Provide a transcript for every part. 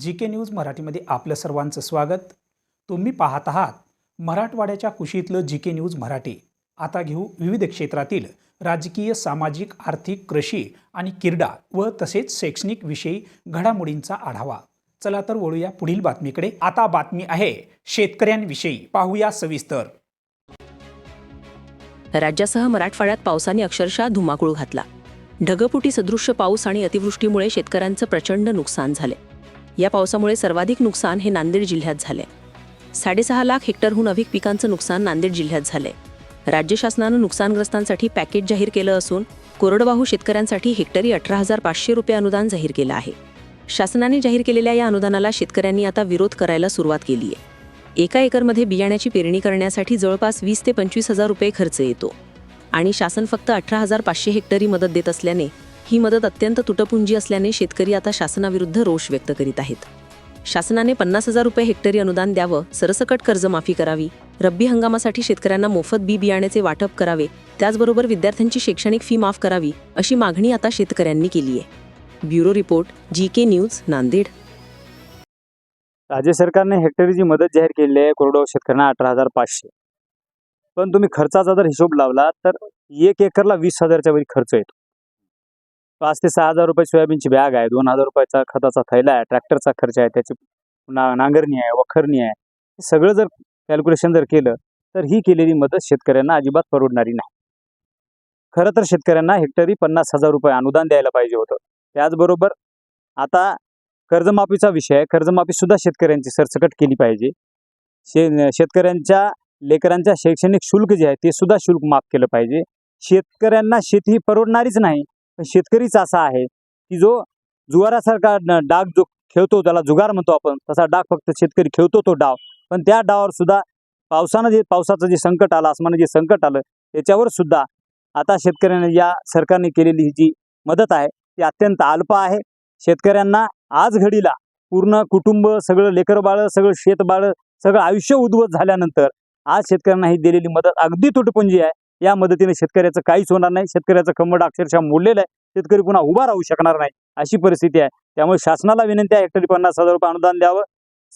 जी K news मराठीमध्ये आपलं सर्वांचं स्वागत. तुम्ही पाहत आहात मराठवाड्याच्या कुशीतलं जी के न्यूज मराठी. आता घेऊ विविध क्षेत्रातील राजकीय सामाजिक आर्थिक कृषी आणि क्रीडा व तसेच शैक्षणिक विषयी घडामोडींचा आढावा. चला तर वळूया पुढील बातमीकडे. आता बातमी आहे शेतकऱ्यांविषयी. पाहूया सविस्तर. राज्यासह मराठवाड्यात पावसाने अक्षरशः धुमाकूळ घातला. ढगपुटी सदृश्य पाऊस आणि अतिवृष्टीमुळे शेतकऱ्यांचं प्रचंड नुकसान झाले. या पावसामुळे सर्वाधिक नुकसान हे नांदेड जिल्ह्यात झाले. साडेसहा लाख हेक्टरहून अधिक पिकांचं नुकसान नांदेड जिल्ह्यात झाले. राज्य शासनानं नुकसानग्रस्तांसाठी पॅकेज जाहीर केलं असून कोरडवाहू शेतकऱ्यांसाठी हेक्टरी अठरा हजार पाचशे रुपये अनुदान जाहीर केलं आहे. शासनाने जाहीर केलेल्या या अनुदानाला शेतकऱ्यांनी आता विरोध करायला सुरुवात केली आहे. एका एकरमध्ये बियाण्याची पेरणी करण्यासाठी जवळपास वीस ते पंचवीस हजार रुपये खर्च येतो. आणि शासन फक्त अठरा हजार पाचशे हेक्टरी मदत देत असल्याने ही मदत अत्यंत तुटपुंजी असल्याने शेतकरी आता शासनाविरुद्ध रोष व्यक्त करीत आहेत. शासनाने पन्नास हजार रुपये हेक्टरी अनुदान द्यावं सरसकट कर्जमाफी करावी रब्बी हंगामासाठी शेतकऱ्यांना मोफत बी बियाण्याचे वाटप करावे त्याचबरोबर विद्यार्थ्यांची शैक्षणिक फी माफ करावी अशी मागणी आता शेतकऱ्यांनी केली आहे. Bureau report G K news Nanded. राज्य सरकारने हेक्टरीची मदत जाहीर केलेली आहे कोरडवाहू शेतकऱ्यांना अठरा हजार पाचशे. पण तुम्ही खर्चाचा जर हिशोब लावला तर एक एकरला वीस हजारच्या वरी खर्च येतो. पाच ते सहा हजार रुपये सोयाबीनची बॅग आहे. दोन हजार रुपयाचा खताचा थैला आहे. ट्रॅक्टरचा खर्च आहे. त्याची ना नांगरणी आहे वखरणी आहे. हे सगळं जर कॅल्क्युलेशन जर केलं तर ही केलेली मदत शेतकऱ्यांना अजिबात परवडणारी नाही. खरं तर शेतकऱ्यांना हेक्टरी पन्नास हजार रुपये अनुदान द्यायला पाहिजे होतं. त्याचबरोबर आता कर्जमाफीचा विषय आहे. कर्जमाफी सुद्धा शेतकऱ्यांची सरसकट केली पाहिजे. शे शेतकऱ्यांच्या लेकरांच्या शैक्षणिक शुल्क जे आहे ते सुद्धा शुल्क माफ केलं पाहिजे. शेतकऱ्यांना शेती ही परवडणारीच नाही. शेतकरीच असा आहे की जो जुगारासारखा डाग जो खेळतो त्याला जुगार म्हणतो आपण तसा डाग फक्त शेतकरी खेळतो तो डाव. पण त्या डावावर सुद्धा पावसानं जे पावसाचं जे संकट आलं आसमानं जे संकट आलं त्याच्यावर सुद्धा आता शेतकऱ्यांना या सरकारने केलेली ही जी मदत आहे ती अत्यंत अल्प आहे. शेतकऱ्यांना आज घडीला पूर्ण कुटुंब सगळं लेकरबाळं सगळं शेतबाळं सगळं आयुष्य उद्वत झाल्यानंतर आज शेतकऱ्यांना ही दिलेली मदत अगदी तुटपुंजी आहे. या मदतीने शेतकऱ्याचं काहीच होणार नाही. शेतकऱ्याचं कंबड अक्षरशः मोडलेलं आहे. शेतकरी पुन्हा उभा राहू शकणार नाही अशी परिस्थिती आहे. त्यामुळे शासनाला विनंती आहे हेक्टरी पन्नास हजार रुपये अनुदान द्यावं.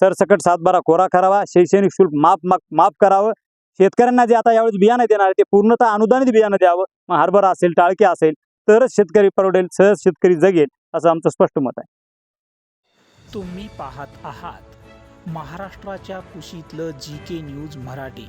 सरसकट सातबारा कोरा करावा. शैक्षणिक शुल्क माफ माफ माफ करावं. शेतकऱ्यांना जे आता यावेळेस बियाणं देणार ते पूर्णतः अनुदानित बियाणं द्यावं. मग हरभरा असेल टाळके असेल तरच शेतकरी परवडेल सहज शेतकरी जगेल असं आमचं स्पष्ट मत आहे. तुम्ही पाहत आहात महाराष्ट्राच्या कुशीतलं जी के न्यूज मराठी.